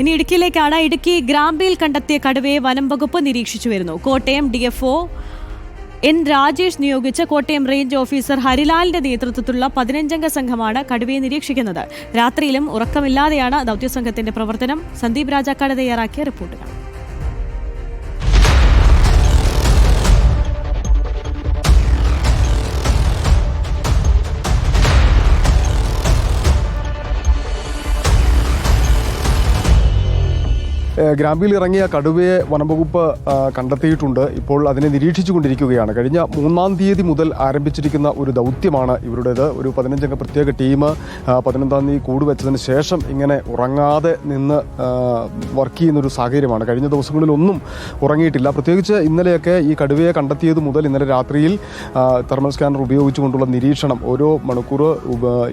ഇനി ഇടുക്കിയിലേക്കാണ്. ഇടുക്കി ഗ്രാമ്പിയിൽ കണ്ടെത്തിയ കടുവയെ വനം വകുപ്പ് നിരീക്ഷിച്ചു വരുന്നു. Kottayam D F N Rajesh നിയോഗിച്ച കോട്ടയം റേഞ്ച് ഓഫീസർ ഹരിലാലിന്റെ നേതൃത്വത്തിലുള്ള പതിനഞ്ചംഗ സംഘമാണ് കടുവയെ നിരീക്ഷിക്കുന്നത്. രാത്രിയിലും ഉറക്കമില്ലാതെയാണ് ദൗത്യസംഘത്തിന്റെ പ്രവർത്തനം. സന്ദീപ് രാജാക്കാട് തയ്യാറാക്കിയ റിപ്പോർട്ടുകൾ. ഏഹ് ഗ്രാമ്പിൽ ഇറങ്ങിയ കടുവയെ വനംവകുപ്പ് കണ്ടെത്തിയിട്ടുണ്ട്. ഇപ്പോൾ അതിനെ നിരീക്ഷിച്ചു കൊണ്ടിരിക്കുകയാണ് കഴിഞ്ഞ മൂന്നാം തീയതി മുതൽ ആരംഭിച്ചിരിക്കുന്ന ഒരു ദൗത്യമാണ് ഇവരുടേത്. ഒരു പതിനഞ്ചംഗ പ്രത്യേക ടീം പതിനൊന്നാം തീയതി കൂട് വെച്ചതിന് ശേഷം ഇങ്ങനെ ഉറങ്ങാതെ നിന്ന് വർക്ക് ചെയ്യുന്നൊരു സാഹചര്യമാണ്. കഴിഞ്ഞ ദിവസങ്ങളിലൊന്നും ഉറങ്ങിയിട്ടില്ല. പ്രത്യേകിച്ച് ഇന്നലെയൊക്കെ ഈ കടുവയെ കണ്ടെത്തിയത് മുതൽ ഇന്നലെ രാത്രിയിൽ തെർമൽ സ്കാനർ ഉപയോഗിച്ചുകൊണ്ടുള്ള നിരീക്ഷണം ഓരോ മണിക്കൂർ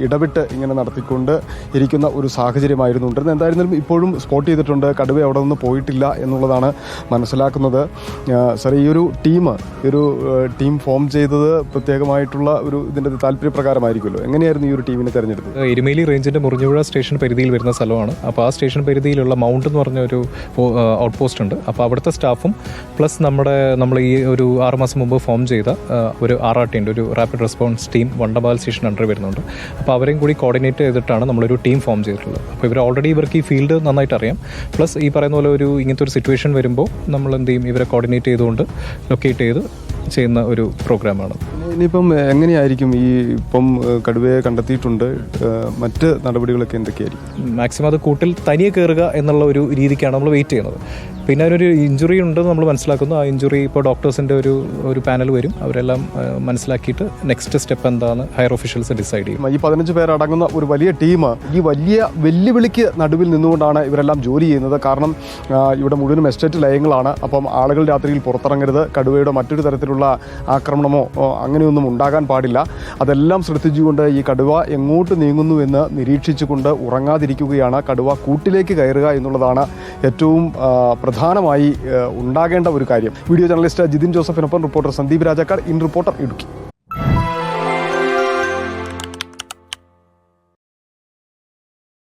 ഇടവിട്ട് ഇങ്ങനെ നടത്തിക്കൊണ്ട് ഇരിക്കുന്ന ഒരു സാഹചര്യമായിരുന്നു. ഉണ്ടായിരുന്നത് എന്തായിരുന്നാലും ഇപ്പോഴും സ്പോട്ട് ചെയ്തിട്ടുണ്ട്. കടുവ അവിടെ നിന്ന് പോയിട്ടില്ല എന്നുള്ളതാണ് മനസ്സിലാക്കുന്നത്. സാർ ഈ ഒരു ടീം ഒരു ടീം ഫോം ചെയ്തത് പ്രത്യേകമായിട്ടുള്ള ഒരു ഇതിന്റെ താല്പര്യപ്രകാരമായിരിക്കുമല്ലോ? എങ്ങനെയായിരുന്നു ഈ ഒരു ടീമിനെ തിരഞ്ഞെടുത്തത്? എരുമേലി റേഞ്ചിന്റെ മുറിഞ്ഞുപുഴ സ്റ്റേഷൻ പരിധിയിൽ വരുന്ന സ്ഥലമാണ്. അപ്പോൾ ആ സ്റ്റേഷൻ പരിധിയിലുള്ള മൗണ്ട് എന്ന് പറഞ്ഞ ഒരു ഔട്ട് പോസ്റ്റ് ഉണ്ട്. അപ്പോൾ അവിടുത്തെ സ്റ്റാഫും പ്ലസ് നമ്മുടെ നമ്മൾ ഈ ഒരു ആറ് മാസം മുമ്പ് ഫോം ചെയ്ത ഒരു ആർ ആർ ടി ഉണ്ട് ഒരു റാപ്പിഡ് റെസ്പോൺസ് ടീം വണ്ടബാൽ സ്റ്റേഷൻ അണ്ടർ വരുന്നുണ്ട്. അപ്പോൾ അവരെയും കൂടി കോർഡിനേറ്റ് ചെയ്തിട്ടാണ് നമ്മളൊരു ടീം ഫോം ചെയ്തിട്ടുള്ളത്. അപ്പോൾ ഇവർ ഓൾറെഡി ഇവർക്ക് ഈ ഫീൽഡ് നന്നായിട്ട് അറിയാം. പ്ലസ് ഈ പറയുന്ന പോലെ ഒരു ഇങ്ങനത്തെ ഒരു സിറ്റുവേഷൻ വരുമ്പോൾ നമ്മൾ എന്ത് ചെയ്യും? ഇവരെ കോർഡിനേറ്റ് ചെയ്തുകൊണ്ട് ലൊക്കേറ്റ് ചെയ്ത് ചെയ്യുന്ന ഒരു പ്രോഗ്രാമാണ് ഇനിയിപ്പം എങ്ങനെയായിരിക്കും ഈ ഇപ്പം കടുവയെ കണ്ടെത്തിയിട്ടുണ്ട് മറ്റ് നടപടികളൊക്കെ എന്തൊക്കെയായിരിക്കും? മാക്സിമം അത് കൂട്ടിൽ തനിയെ കയറുക എന്നുള്ള ഒരു രീതിക്കാണ് നമ്മൾ വെയിറ്റ് ചെയ്യുന്നത്. പിന്നെ അതിനൊരു ഇഞ്ചുറി ഉണ്ടെന്ന് നമ്മൾ മനസ്സിലാക്കുന്നു. ആ ഇഞ്ചുറി ഇപ്പോൾ ഡോക്ടേഴ്സിന്റെ ഒരു ഒരു പാനൽ വരും. അവരെല്ലാം മനസ്സിലാക്കിയിട്ട് നെക്സ്റ്റ് സ്റ്റെപ്പ് എന്താണ് ഹയർ ഒഫീഷ്യൽസ് ഡിസൈഡ് ചെയ്യും. ഈ പതിനഞ്ച് പേരടങ്ങുന്ന ഒരു വലിയ ടീം ഈ വലിയ വെല്ലുവിളിക്ക് നടുവിൽ നിന്നുകൊണ്ടാണ് ഇവരെല്ലാം ജോലി ചെയ്യുന്നത്. കാരണം ഇവിടെ മുഴുവനും എസ്റ്റേറ്റ് ലയങ്ങളാണ്. അപ്പം ആളുകൾ രാത്രിയിൽ പുറത്തിറങ്ങരുത്. കടുവയുടെ മറ്റൊരു തരത്തിലുള്ള ആക്രമണമോ അങ്ങനെയൊന്നും ഉണ്ടാകാൻ പാടില്ല. അതെല്ലാം ശ്രദ്ധിച്ചുകൊണ്ട് ഈ കടുവ എങ്ങോട്ട് നീങ്ങുന്നു എന്ന് നിരീക്ഷിച്ചുകൊണ്ട് ഉറങ്ങാതിരിക്കുകയാണ്. കടുവ കൂട്ടിലേക്ക് കയറുക എന്നുള്ളതാണ് ഏറ്റവും പ്രധാനമായി ഉണ്ടാകേണ്ട ഒരു കാര്യം. Video journalist Jithin ജോസഫിനൊപ്പം reporter Sandeep Rajakkad in reporter Idukki.